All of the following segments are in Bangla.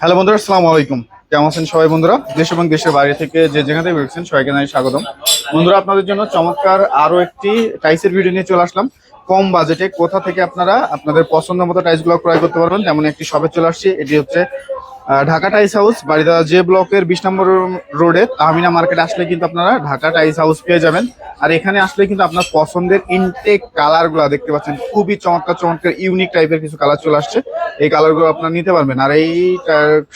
হ্যালো বন্ধুরা, আসসালামু আলাইকুম। কেমন আছেন সবাই বন্ধুরা? দেশ এবং দেশের বাইরে থেকে যে যেখান থেকে বেরোচ্ছেন সবাইকে জানাই স্বাগতম। বন্ধুরা, আপনাদের জন্য চমৎকার আরও একটি টাইসের ভিডিও নিয়ে চলে আসলাম। কম বাজেটে কোথা থেকে আপনারা আপনাদের পছন্দ মতো টাইসগুলো ক্রয় করতে পারবেন তেমন একটি শপে চলে আসছি, এটি হচ্ছে ঢাকা টাইস হাউস, বাড়িদা যে ব্লকের বিশ নম্বর রোডে আমিনা মার্কেট আসলে কিন্তু আপনারা ঢাকা টাইস হাউস পেয়ে যাবেন। আর এখানে আসলে কিন্তু আপনার পছন্দের ইনটেক কালারগুলা দেখতে পাচ্ছেন। খুবই চমৎকার চমৎকার ইউনিক টাইপের কিছু কালার চলে আসছে। এই কালারগুলো আপনারা নিতে পারবেন। আর এই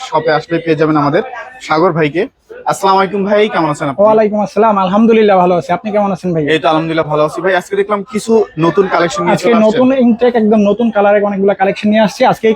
শপে আসলে পেয়ে যাবেন আমাদের সাগর ভাইকে। আসসালামু আলাইকুম ভাই কেমন আছেন আপনি? ওয়ালাইকুম আসসালাম আলহামদুলিল্লাহ ভালো আছি। আপনি কেমন আছেন ভাই? এই তো আলহামদুলিল্লাহ ভালো আছি ভাই। আজকে দেখলাম কিছু নতুন কালেকশন নিয়ে আজকে নতুন ইনটেক একদম নতুন কালারের অনেকগুলো কালেকশন নিয়ে আসছে। আজকে এই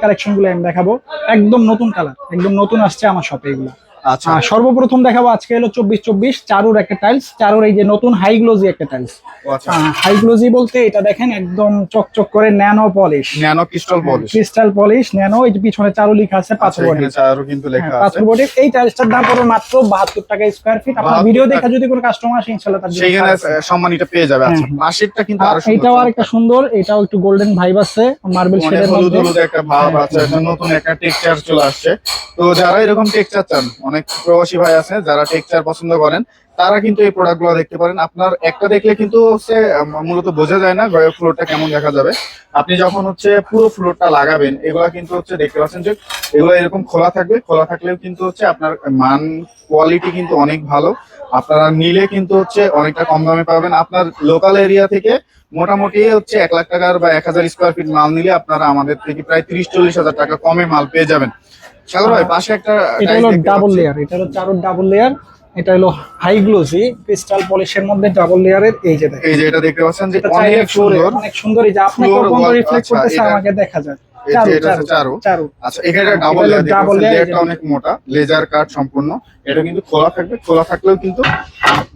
আমি দেখাবো। একদম নতুন কালার একদম নতুন আসছে আমার শপে এগুলো। আচ্ছা। সর্বপ্রথম দেখাবো আজকে হলো চব্বিশ চব্বিশ চারুর একটা টাইলস চারুর এই যে নতুন হাই গ্লোজি একটা টাইলস আচ্ছা। হাই গ্লোজি বলতে এটা দেখেন একদম চকচক করে nano polish nano crystal polish crystal polish nano এই যে পিছনে চারু লেখা আছে আচ্ছা পাথর বডি। চারও কিন্তু লেখা আছে। পাথর বডি। এই টাইলসটার দাম পড়বে মাত্র বাহাত্তর টাকা স্কোয়ার ফিট আপনার 72 ভিডিও দেখা যদি কোনো কাস্টমার আসে ইনশাল্লাহ তার সেইখানে সম্মানিটা পেয়ে যাবে। আচ্ছা হ্যাঁ। পাশেরটা কিন্তু আর সুন্দর। এটাও আর একটা সুন্দর এটাও একটু গোল্ডেন ভাইব আছে মার্বেল শেডের মধ্যে। হলুদ একটা ভাব আছে নতুন একটা টেক্সচার চলে আসছে। তো যারা এরকম টেক্সচার চান অনেক প্রবাসী ভাই আছে যারা টেক্সচার পছন্দ করেন, তারা কিন্তু এই প্রোডাক্টগুলো দেখতে পারেন। আপনার একটা দেখলে কিন্তু হচ্ছে মূলত বোঝা যায় না গয়ের ফ্লোরটা কেমন দেখা যাবে। আপনি যখন হচ্ছে পুরো ফ্লোরটা লাগাবেন, এগুলা কিন্তু হচ্ছে দেখতে পাচ্ছেন যে এগুলো এরকম খোলা থাকবে। খোলা থাকলেও কিন্তু হচ্ছে আপনার মান কোয়ালিটি কিন্তু অনেক ভালো। আপনারা নিলে কিন্তু হচ্ছে অনেকটা কম দামে পাবেন। আপনার লোকাল এরিয়া থেকে মোটামুটি হচ্ছে এক লাখ টাকার বা এক হাজার স্কোয়ার ফিট মাল নিলে আপনারা আমাদের থেকে প্রায় তিরিশ চল্লিশ হাজার টাকা কমে মাল পেয়ে যাবেন। সাগর ভাই পাশে একটা এটা হলো দেখতে ডাবল পাচ্ছি। লেয়ার এটা হলো চারুর ডাবল লেয়ার এটা হলো হাই গ্লোসি ক্রিস্টাল পলিশের মধ্যে ডাবল লেয়ারের এই যে এই যে এটা দেখতে পাচ্ছেন যে অনেক সুন্দর অনেক সুন্দর এই যে আপনাকে Floor রিফ্লেক্ট আচ্ছা, করতেছে আমাকে দেখা যায় আচ্ছা এখানে ডাবল লেয়ারটা অনেক মোটা লেজার কাট সম্পূর্ণ। এটা কিন্তু খোলা থাকবে খোলা থাকলেও কিন্তু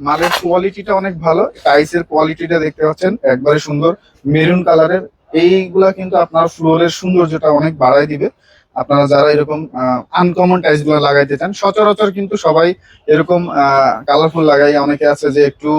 মালের কোয়ালিটিটা অনেক ভালো। টাইসের কোয়ালিটিটা দেখতে পাচ্ছেন একবারে সুন্দর। মেরুন কালারের এইগুলা কিন্তু আপনার ফ্লোরের সৌন্দর্যটা অনেক বাড়ায় দিবে। আপনারা যারা এরকম আনকমন টাইলসগুলো লাগাইতে চান সচরাচর কিন্তু সবাই এরকম কালারফুল লাগাই। অনেকে আছে যে একটু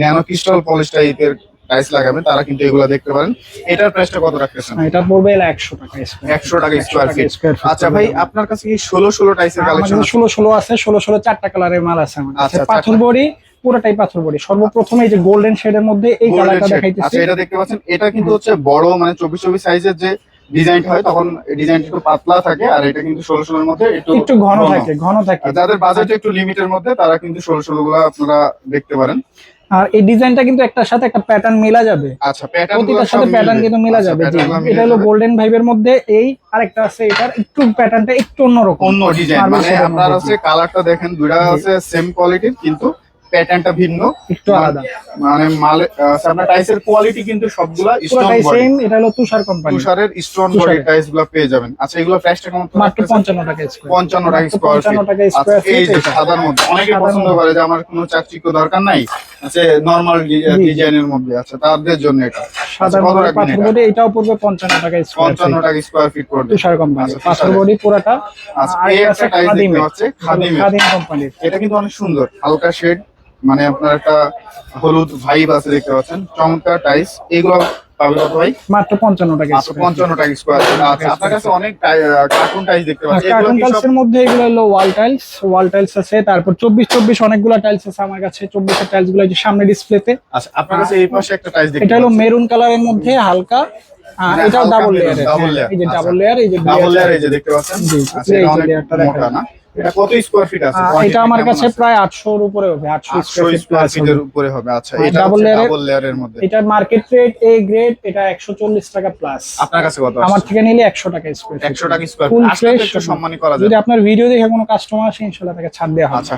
ন্যানো ক্রিস্টাল পলিশ টাইপের টাইলস লাগাবেন তারা কিন্তু এগুলো দেখতে পারেন। এটার প্রাইসটা কত রাখতেছেন? এটা পড়বে হলো একশো টাকা square। একশো টাকা স্কোয়ার ফিট আচ্ছা ভাই আপনার কাছে কি ষোলো ষোলো টাইসের আমার কালেকশন কাছে ষোলো ষোলো আছে ষোলো ষোলো চারটা কালারের মাল আছে আমার কাছে। আচ্ছা, পাথর বডি পুরোটাই পাথর বডি। সর্বপ্রথমে এই যে গোল্ডেন শেডের মধ্যে এই কালারটা দেখাইতেছি। আচ্ছা এটা দেখতে পাচ্ছেন। এটা কিন্তু হচ্ছে বড় মানে চব্বিশ চব্বিশ সাইজের যে ডিজাইন হয় তখন ডিজাইনটা একটু পাতলা থাকে আর এটা কিন্তু ষোলো ষোলোর মধ্যে একটু একটু ঘন থাকে ঘন থাকে। যাদের বাজেট একটু লিমিটের মধ্যে তারা কিন্তু ষোলো ষোলো গুলা আপনারা দেখতে পারেন। আর এই ডিজাইনটা কিন্তু একটার সাথে একটা প্যাটার্ন মিলা যাবে। আচ্ছা প্যাটার্ন প্রতিটার সাথে প্যাটার্ন কিন্তু মিলা যাবে। জি এটা হলো গোল্ডেন ভাইবের মধ্যে এই আরেকটা আছে এটার একটু প্যাটার্নটা একটু অন্যরকম। অন্য ডিজাইন মানে আপনার হচ্ছে কালারটা দেখেন দুইটা। আছে সেম কোয়ালিটির কিন্তু প্যাটার্নটা ভিন্ন। একটু আলাদা। মানে মালে আপনার টাইসের কোয়ালিটি কিন্তু সবগুলা স্ট্রং বডি এটা হলো তুষার কোম্পানি তুষারের স্ট্রং বডি। গুলো পেয়ে যাবেন। আচ্ছা এগুলো প্রাইসটা কেমন মাত্র পঞ্চান্ন টাকা স্কোয়ার পঞ্চান্ন টাকা মাত্র স্কোয়ার 55 টাকা আচ্ছা স্কোয়ার এই যে সাদার মধ্যে। অনেকে পছন্দ করে যে আমার কোনো চাকচিক্য দরকার নাই। আছে নর্মাল। ডিজাইনের মধ্যে। আছে তাদের জন্য এটা। আচ্ছা, পাথর বডি এটাও পড়বে পঞ্চান্ন টাকা স্কোয়ার পঞ্চান্ন টাকা স্কোয়ার ফিট পড়বে। তুষার কোম্পানি আচ্ছা, পাথর বডি পুরাটা। আচ্ছা, এই একটা আছে দেখতে খাদিমের। পাচ্ছি, খাদিম কোম্পানির এটা কিন্তু অনেক সুন্দর। হালকা শেড মানে আপনার একটা হলুদ ভাইব আছে দেখতে পাচ্ছেন চমৎকার টাইলস এগুলো পাবে কত ভাই? মাত্র পঞ্চান্ন টাকা আচ্ছা পঞ্চান্ন টাকা স্কোয়ার আচ্ছা আপনার কাছে অনেক কার্টুন টাইলস দেখতে পাচ্ছি। এগুলো কার্টুন টাইলস এর মধ্যে এগুলো হলো ওয়াল টাইলস ওয়াল টাইলস আছে তারপর চব্বিশ চব্বিশ অনেকগুলো টাইলস আছে আমার কাছে। চব্বিশের টাইলসগুলো সামনে ডিসপ্লেতে আচ্ছা আপনার কাছে এই পাশে একটা টাইলস দেখতে এটা হলো। মেরুন কালারের মধ্যে হালকা মানে এটাও ডাবল layer, এই যে আচ্ছা। ডাবল লেয়ার এই যে ডাবল লেয়ার এই যে দেখতে পাচ্ছেন। জি, আচ্ছা অনেক মোটা না? এটা কত স্কয়ার ফিট আছে? এটা আমার কাছে প্রায় আটশোর উপরে হবে আটশো আটশো স্কোয়ার ফিটের উপরে হবে আচ্ছা এটা layer এর- ডাবল লেয়ারের মধ্যে। এটা মার্কেট রেট এ গ্রেড এটা একশো চল্লিশ টাকা প্লাস আপনার কাছে কত আমার থেকে নিলে একশো টাকা স্কয়ার একশো টাকা স্কোয়ার ফিট আসলে একটু সম্মানই করা যদি আপনার ভিডিও দেখে কোনো কাস্টমার আসে ইনশাল্লাহ তাকে ছাড় দেওয়া হবে। আচ্ছা।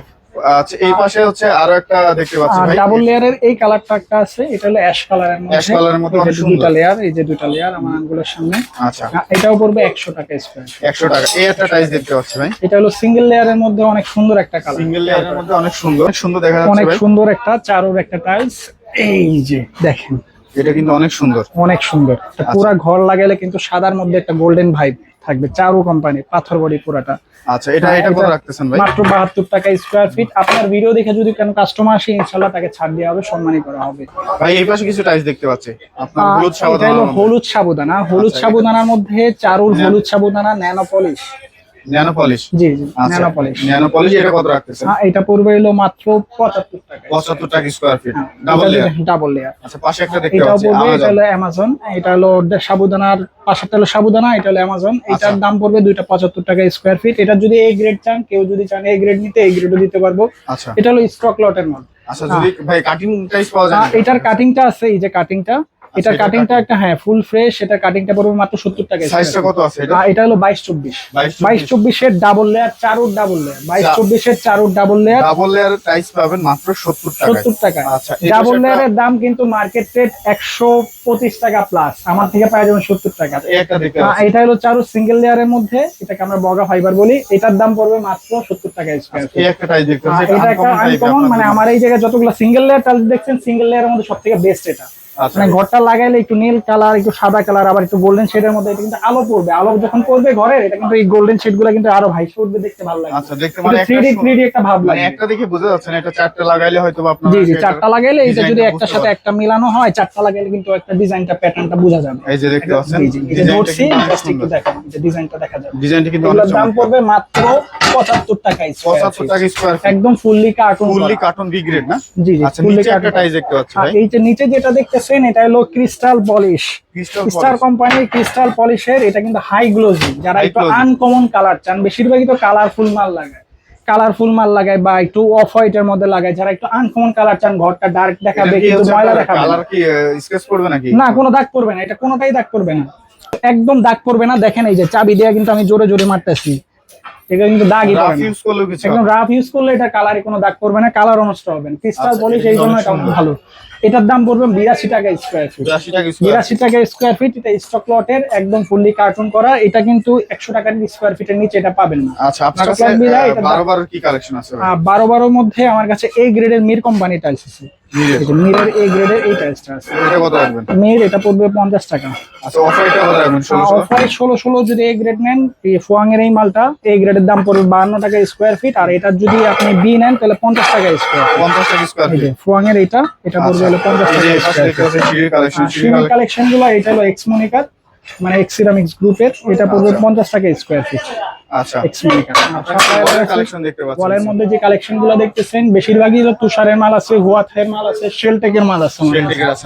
আচ্ছা এই পাশে হচ্ছে আরও একটা দেখতে পাচ্ছি ভাই। ডাবল লেয়ারের এই কালারটা একটা আছে এটা হলো অ্যাশ কালারের মধ্যে। colour এর মধ্যে অনেক সুন্দর। দুইটা লেয়ার এই যে দুইটা লেয়ার আমার আঙ্গুলের সামনে। আচ্ছা। এটাও পড়বে একশো টাকা স্কোয়ার একশো টাকা। এই একটা টাইলস দেখতে পাচ্ছি ভাই। এটা হলো সিঙ্গেল লেয়ারের মধ্যে অনেক সুন্দর একটা কালার সিঙ্গেল লেয়ারের মধ্যে অনেক সুন্দর। সুন্দর দেখা যাচ্ছে অনেক সুন্দর একটা চারোর একটা টাইলস এই যে দেখেন। এটা কিন্তু অনেক সুন্দর। অনেক সুন্দর। এটা পুরা ঘর লাগালে কিন্তু সাদার মধ্যে একটা গোল্ডেন ভাইব থাকবে চারু কোম্পানি পাথর বডি পুরাটা। আচ্ছা এটা হ্যাঁ, এটা কত রাখতেছেন ভাই? মাত্র বাহাত্তর টাকা স্কোয়ার ফিট আপনার ভিডিও দেখে যদি কোনো কাস্টমার আসে ইনশাল্লাহ তাকে ছাড় দেওয়া হবে সম্মানই করা হবে। ভাই এই পাশে কিছু টাইলস দেখতে পাচ্ছি। আপনার হলুদ সাবুদানা হলুদ সাবুদানা হলুদ আচ্ছা, সাবুদানার মধ্যে চারুর হলুদ সাবুদানা ন্যানো পলিশ ন্যানো পলিশ? জি জি আচ্ছা ন্যানো পলিশ। ন্যানো পলিশ এটা কত রাখতেছেন? হ্যাঁ এটা পড়বে হলো মাত্র পঁচাত্তর টাকা। পঁচাত্তর টাকা square feet double layer double layer আচ্ছা পাশে একটা দেখতে এটা হলো অ্যামাজন এটা হলো ডে- সাবুদানার পাশেরটা হলো সাবুদানা এটা হলো অ্যামাজন এটার দাম পড়বে দুইটা পঁচাত্তর টাকা স্কোয়ার ফিট এটা যদি এ গ্রেড চান কেউ যদি চান এ গ্রেড নিতে এই গ্রেডও দিতে পারব। আচ্ছা। এটা হলো স্টক লটের আচ্ছা যদি ভাই কাটিং পাওয়া যায় এটার কাটিংটা আছে এই যে কাটিংটা এটার এটা কাটিংটা একটা হ্যাঁ ফুল ফ্রেশ এটার কাটিংটা পড়বে মাত্র সত্তর টাকা সাইজটা কত আছে এটা? এটা হলো বাইশ চব্বিশ। 22 বাইশ চব্বিশের ডাবল লেয়ার চারুর ডাবল লেয়ার বাইশ চা- চব্বিশের চারুর double layer double layer tiles পাবেন মাত্র 70 টাকায়। সত্তর টাকা আচ্ছা ডাবল লেয়ারের দাম কিন্তু মার্কেট রেট একশো পঁচিশ টাকা প্লাস আমার থেকে পাওয়া যাবেন সত্তর টাকা। এই একটা দেখতে এটা হলো চারু সিঙ্গেল লেয়ারের মধ্যে এটাকে আমরা বগা ফাইবার বলি। এটার দাম পড়বে মাত্র সত্তর টাকা স্কোয়ার এই একটা টাইস দেখতে এটা একটা আনকমন মানে আমার এই জায়গায় যতগুলো সিঙ্গেল লেয়ার টাইলস দেখছেন সিঙ্গেল লেয়ারের মধ্যে সব থেকে বেস্ট এটা। আচ্ছা মানে ঘরটা লাগাইলে একটু নীল কালার একটু সাদা কালার আবার একটু গোল্ডেন শেডের মধ্যে এটা কিন্তু আলো পড়বে। আলো যখন পড়বে ঘরে এটা কিন্তু এই গোল্ডেন শেডগুলো কিন্তু আরও ভাইসে উঠবে দেখতে ভালো লাগে আচ্ছা দেখতে মানে একটা থ্রি ডি থ্রি ডি একটা ভাব মানে লাগে। একটা দেখে বোঝা যাচ্ছে না এটা চারটা লাগাইলে হয়তো আপনারা জি জি চারটা লাগাইলে এটা যদি একটার সাথে একটা মিলানো হয় চারটা লাগাইলে কিন্তু একটা ডিজাইনটা প্যাটার্নটা বোঝা যাবে। এই যে দেখতে পাচ্ছেন ডিজাইনটা সুন্দর। দেখেন ডিজাইনটা দেখা যাবে। ডিজাইনটা কিন্তু অনেক দাম পড়বে মাত্র পঁচাত্তর টাকা পঁচাত্তর টাকা স্কোয়ার একদম fully carton fully carton B grade না? জি জি আচ্ছা নিচে একটা কার্টুন দেখতে পাচ্ছি ভাই। এই যে নিচে যেটা দেখতেছেন এটা হলো ক্রিস্টাল পলিশ স্টার কোম্পানির ক্রিস্টাল পলিশের এটা কিন্তু হাই গ্লোজি যারা একটু আনকমন কালার চান বেশিরভাগই তো কালারফুল মাল লাগায়। কালারফুল মাল লাগায় বা একটু অফ হোয়াইটের মধ্যে লাগায়। যারা একটু আনকমন কালার চান ঘরটা ডার্ক দেখাবে কিন্তু ময়লা দেখাবে না। কালার কি স্কেচ করবে নাকি? না কোনো দাগ পড়বে না এটা কোনোটাই দাগ পড়বে না। একদম দাগ পড়বে না দেখেন এই যে চাবি দিয়ে কিন্তু আমি জোরে জোরে মারতেছি। এটা কিন্তু দাগই রাফ ইউজ করলেও কিছু একদম রাফ ইউজ করলে এটা কালারে কোনো দাগ পড়বে না কালারও নষ্ট হবে না। ক্রিস্টাল পলিশ এই জন্য অনেক এটা অনেক সুন্দর। ভালো। এটার দাম পড়বে বিরাশি টাকা স্কোয়ার ফিট 82 টাকা স্কোয়ার বিরাশি টাকা স্কোয়ার ফিট এটা স্টক লটের একদম ফুললি কার্টুন করা। এটা কিন্তু একশো টাকার স্কোয়ার ফিটের নিচে এটা পাবেন না। আচ্ছা আপনার কাছে বারো বারো কি কালেকশন আছে বারো বারোর মধ্যে আমার কাছে এ গ্রেডের মির কোম্পানি টাইলস আছে মিরের। মিরের এ গ্রেডের এই টাইলসটা আছে। এটা কত রাখবেন? মির এটা পড়বে পঞ্চাশ টাকা। আচ্ছা অফার এটা কত রাখবেন? ষোলোশো? অফারে ষোলো ষোলো যদি এ গ্রেড নেন এই ফোয়াং এর এই মালটা এ গ্রেডের দাম পড়বে বাহান্ন টাকা স্কোয়ার ফিট আর যদি আপনি বি নেন তাহলে পঞ্চাশ টাকা স্কোয়ার ফিট টাকা স্কোয়ার ফিট যে ফোয়াং এর এটা এটা পড়বে হলো পঞ্চাশ টাকা স্কোয়ার কালেকশন কালেকশনগুলো এটা হলো এক্স মনিকার মানে এক্স সিরামিক্স গ্রুপের এটা পড়বে পঞ্চাশ টাকা স্কোয়ার ফিট আচ্ছা। কালেকশন দেখতে পাচ্ছেন ওয়ালের মধ্যে যে কালেকশন দেখতেছেন বেশিরভাগই তুষারের মাল আছে হুয়াথের মাল আছে শেলটেকের মাল আছে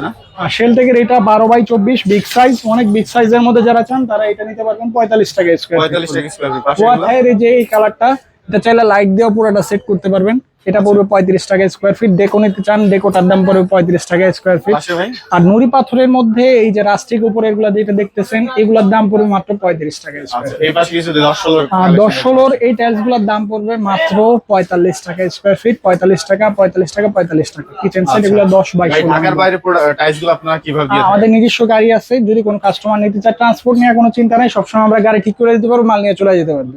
না? শেলটেকের এটা বারো বাই চব্বিশ বিগ সাইজ অনেক বিগ সাইজের মধ্যে যারা চান তারা এটা নিতে পারবেন পঁয়তাল্লিশ টাকা স্কোয়ার পঁয়তাল্লিশ টাকা স্কোয়ার ফিট পাশে এগুলো? হুয়াথের এই যে এই কালারটা এটা চাইলে লাইট দিয়েও পুরোটা সেট করতে পারবেন। এটা পড়বে পঁয়ত্রিশ টাকা স্কোয়ার ফিট ডেকো নিতে চান ডেকোটার দাম পড়বে পঁয়ত্রিশ টাকা স্কোয়ার ফিট আর নুড়ি পাথরের মধ্যে এই যে রাস্টিক উপরে এগুলা যেটা দেখতেছেন এগুলার দাম পড়বে মাত্র পঁয়ত্রিশ টাকা আচ্ছা দশ আর দশ ষোলোর এই টাইলসগুলোর দাম পড়বে মাত্র পঁয়তাল্লিশ টাকা স্কোয়ার ফিট পঁয়তাল্লিশ টাকা পঁয়তাল্লিশ টাকা পঁয়তাল্লিশ টাকা। কিচেন সেট এগুলো দশ বাই ভাই ষোলো ঢাকার বাইরে টাইলসগুলো আপনারা কীভাবে দিয়ে হ্যাঁ, আমাদের নিজস্ব গাড়ি আছে। যদি কোনো কাস্টমার নিতে চায় ট্রান্সপোর্ট নিয়ে কোনো চিন্তা নাই। সবসময় আমরা গাড়ি ঠিক করে দিতে পারব মাল নিয়ে চলে যেতে পারবে।